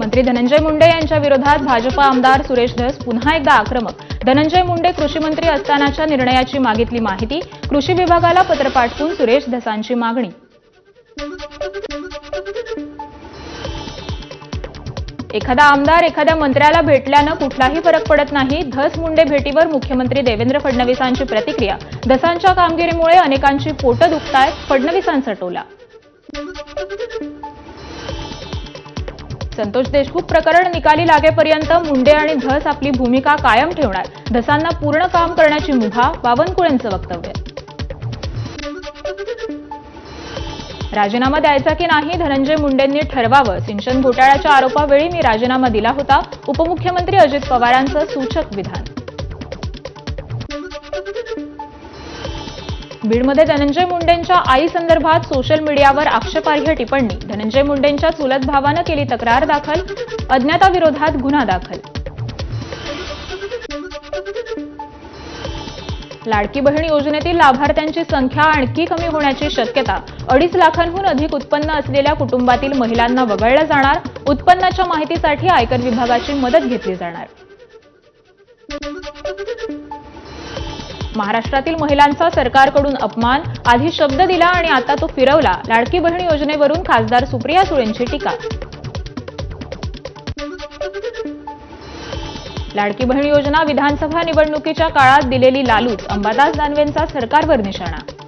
मंत्री धनंजय मुंडे यांच्या विरोधात भाजपा आमदार सुरेश धस पुन्हा एकदा आक्रमक. धनंजय मुंडे कृषी मंत्री असतानाच्या निर्णयाची मागितली माहिती कृषी विभागाला पत्र पाठवून सुरेश धसांची मागणी. एखादा आमदार एखाद्या मंत्र्याला भेटल्यानं कुठलाही फरक पडत नाही धस मुंडे भेटीवर मुख्यमंत्री देवेंद्र फडणवीसांची प्रतिक्रिया. धसांच्या कामगिरीमुळे अनेकांची पोटं दुखतायत फडणवीसांचा टोला संतोष देशमुख प्रकरण निकाली लागेपर्यंत मुंडे आणि धस आपली भूमिका कायम ठेवणार. धसांना पूर्ण काम करण्याची मुभा बावनकुळेंचं वक्तव्य. राजीनामा द्यायचा की नाही धनंजय मुंडेंनी ठरवावं. सिंचन घोटाळ्याच्या आरोपावेळी मी राजीनामा दिला होता. उपमुख्यमंत्री अजित पवारांचं सूचक विधान. बीडमध्ये धनंजय मुंडेंच्या आईसंदर्भात सोशल मीडियावर आक्षेपार्ह टिप्पणी. धनंजय मुंडेंच्या चुलत भावानं केली तक्रार दाखल अज्ञाताविरोधात गुन्हा दाखल. लाडकी बहीण योजनेतील लाभार्थ्यांची संख्या आणखी कमी होण्याची शक्यता अडीच लाखांहून अधिक उत्पन्न असलेल्या कुटुंबातील महिलांना वगळलं जाणार उत्पन्नाच्या माहितीसाठी आयकर विभागाची मदत घेतली जाणार. महाराष्ट्रातील महिलांचा सरकारकडून अपमान आधी शब्द दिला आणि आता तो फिरवला. लाडकी बहीण योजनेवरून खासदार सुप्रिया सुळेंची टीका. लाडकी बहीण योजना विधानसभा निवडणुकीच्या काळात दिलेली लालूच अंबादास दानवेंचा सरकारवर निशाणा.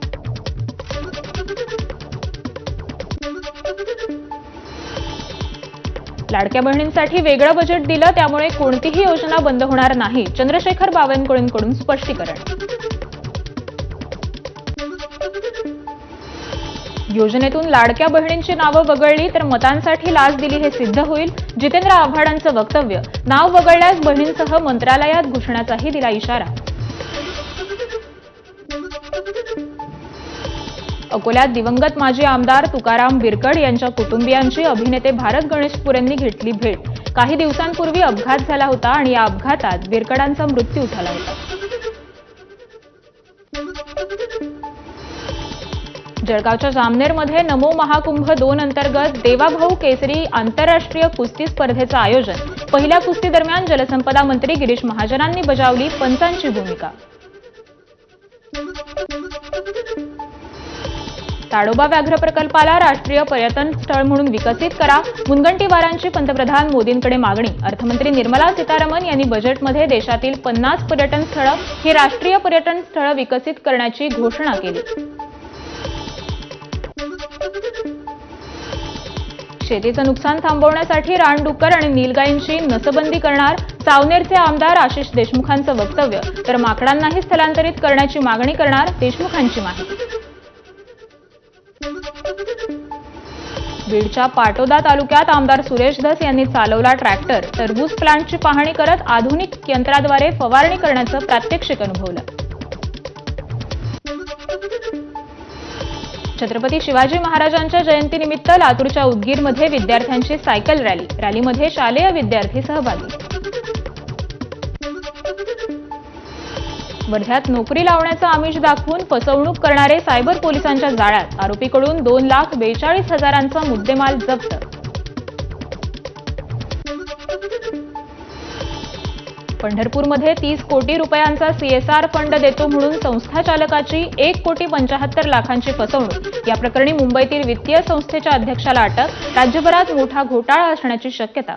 लाडक्या बहिणींसाठी वेगळं बजेट दिलं त्यामुळे कोणतीही योजना बंद होणार नाही. चंद्रशेखर बावनकुळेंकडून स्पष्टीकरण. योजनेतून लाडक्या बहिणींची नावं वगळली तर मतांसाठी लाच दिली हे सिद्ध होईल जितेंद्र आव्हाडांचं वक्तव्य. नाव वगळल्यास बहिणींसह मंत्रालयात घुसण्याचाही दिला इशारा. अकोल्यात दिवंगत माजी आमदार तुकाराम बिरकड यांच्या कुटुंबियांची अभिनेते भारत गणेशपुरेंनी घेतली भेट. काही दिवसांपूर्वी अपघात झाला होता आणि या अपघातात बिरकडांचा मृत्यू झाला होता. जळगावच्या जामनेरमध्ये नमो महाकुंभ दोन अंतर्गत देवाभाऊ केसरी आंतरराष्ट्रीय कुस्ती स्पर्धेचं आयोजन. पहिल्या कुस्ती दरम्यान जलसंपदा मंत्री गिरीश महाजनांनी बजावली पंचांची भूमिका. ताडोबा व्याघ्र प्रकल्पाला राष्ट्रीय पर्यटन स्थळ म्हणून विकसित करा. मुनगंटीवारांची पंतप्रधान मोदींकडे मागणी. अर्थमंत्री निर्मला सीतारामन यांनी बजेटमध्ये देशातील पन्नास पर्यटन स्थळं ही राष्ट्रीय पर्यटन स्थळं विकसित करण्याची घोषणा केली. शेतीचं नुकसान थांबवण्यासाठी रानडुक्कर आणि नीलगायींची नसबंदी करणार सावनेरचे आमदार आशिष देशमुखांचं वक्तव्य. तर माकडांनाही स्थलांतरित करण्याची मागणी करणार देशमुखांची माहिती. बीडच्या पाटोदा तालुक्यात आमदार सुरेश धस यांनी चालवला ट्रॅक्टर. टरबूज प्लांटची पाहणी करत आधुनिक यंत्राद्वारे फवारणी करण्याचं प्रात्यक्षिक अनुभवलं. छत्रपती शिवाजी महाराजांच्या जयंतीनिमित्त लातूरच्या उदगीरमध्ये विद्यार्थ्यांची सायकल रॅली. रॅलीमध्ये शालेय विद्यार्थी सहभागी. वर्ध्यात नोकरी लावण्याचं आमिष दाखवून फसवणूक करणारे सायबर पोलिसांच्या जाळ्यात. आरोपीकडून दोन लाख बेचाळीस हजारांचा मुद्देमाल जप्त. पंढरपूरमध्ये तीस कोटी रुपयांचा सीएसआर फंड देतो म्हणून संस्था चालकाची एक कोटी पंचाहत्तर लाखांची फसवणूक. या प्रकरणी मुंबईतील वित्तीय संस्थेच्या अध्यक्षाला अटक. राज्यभरात मोठा घोटाळा असण्याची शक्यता.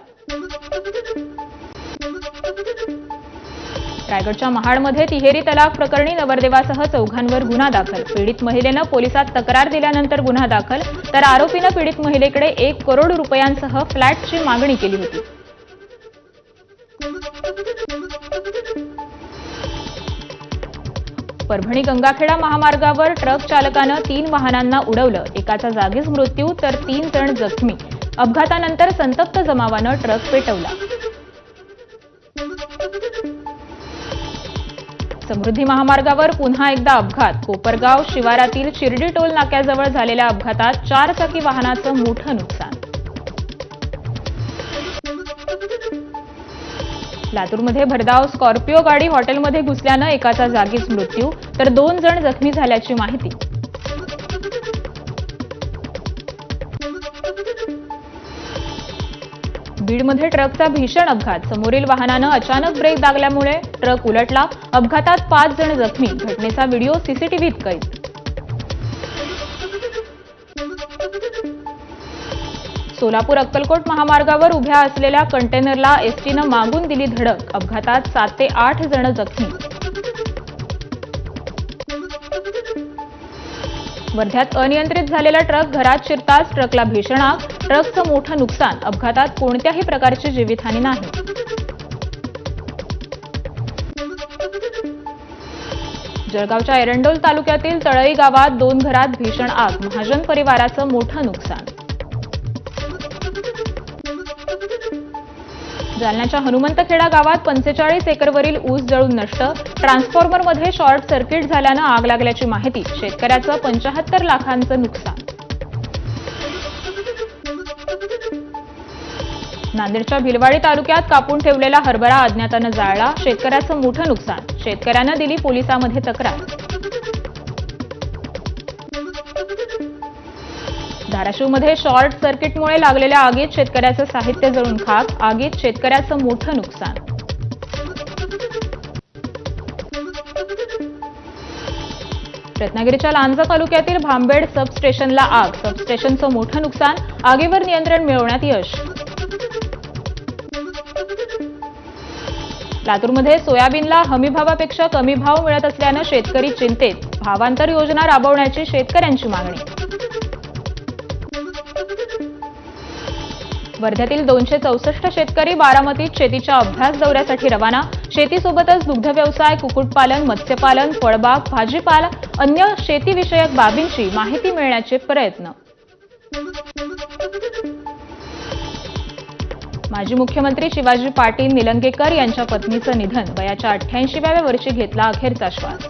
रायगडच्या महाडमध्ये तिहेरी तलाक प्रकरणी नवरदेवासह चौघांवर गुन्हा दाखल. पीडित महिलेनं पोलिसात तक्रार दिल्यानंतर गुन्हा दाखल तर आरोपीनं पीडित महिलेकडे एक करोड रुपयांसह फ्लॅटची मागणी केली होती. परभणी गंगाखेडा महामार्गावर ट्रक चालकानं तीन वाहनांना उडवलं. एकाचा जागीच मृत्यू तर तीन जण जखमी. अपघातानंतर संतप्त जमावानं ट्रक पेटवला. समृद्धी महामार्गावर पुन्हा एकदा अपघात. कोपरगाव शिवारातील शिर्डी टोल नाक्याजवळ झालेल्या अपघातात चार चाकी वाहनाचं मोठं नुकसान. लातूरमध्ये भरधाव स्कॉर्पिओ गाडी हॉटेलमध्ये घुसल्यानं एकाचा जागीच मृत्यू तर दोन जण जखमी झाल्याची माहिती. बीडमध्ये ट्रकचा भीषण अपघात. समोरील वाहनानं अचानक ब्रेक दागल्यामुळे ट्रक उलटला. अपघातात पाच जण जखमी. घटनेचा व्हिडिओ सीसीटीव्हीत कैद. सोलापूर अक्कलकोट महामार्गावर उभ्या असलेल्या कंटेनरला एसटीनं मागून दिली धडक. अपघातात सात ते आठ जण जखमी. वर्ध्यात अनियंत्रित झालेला ट्रक घरात शिरताच ट्रकला भीषण आग. ट्रकचं मोठं नुकसान. अपघातात कोणत्याही प्रकारची जीवितहानी नाही. जळगावच्या एरंडोल तालुक्यातील तळई गावात दोन घरात भीषण आग. महाजन परिवाराचं मोठं नुकसान. जालन्याच्या हनुमंतखेडा गावात पंचेचाळीस एकरवरील ऊस जळून नष्ट. ट्रान्सफॉर्मरमध्ये शॉर्ट सर्किट झाल्यानं आग लागल्याची माहिती शेतकऱ्याचं पंचाहत्तर लाखांचं नुकसान. नांदेडच्या भिलवाडी तालुक्यात कापून ठेवलेला हरभरा अज्ञातानं जाळला. शेतकऱ्याचं मोठं नुकसान. शेतकऱ्यानं दिली पोलिसांमध्ये तक्रार. धाराशिवमध्ये शॉर्ट सर्किटमुळे लागलेल्या आगीत शेतकऱ्याचं साहित्य जळून खाक. आगीत शेतकऱ्याचं मोठं नुकसान. रत्नागिरीच्या लांजा तालुक्यातील भांबेड सबस्टेशनला आग. सबस्टेशनचं मोठं नुकसान आगीवर नियंत्रण मिळवण्यात यश. लातूरमध्ये सोयाबीनला हमीभावापेक्षा कमी भाव मिळत असल्यानं शेतकरी चिंतेत. भावांतर योजना राबवण्याची शेतकऱ्यांची मागणी. वर्ध्यातील दोनशे चौसष्ट शेतकरी बारामतीत शेतीच्या अभ्यास दौऱ्यासाठी रवाना. शेतीसोबतच दुग्ध व्यवसाय कुक्कुटपालन मत्स्यपालन फळबाग भाजीपाला अन्य शेतीविषयक बाबींची माहिती मिळण्याचे प्रयत्न. माजी मुख्यमंत्री शिवाजी पाटील निलंगेकर यांच्या पत्नीचं निधन वयाच्या अठ्ठ्याऐंशीव्या वर्षी घेतला अखेरचा श्वास.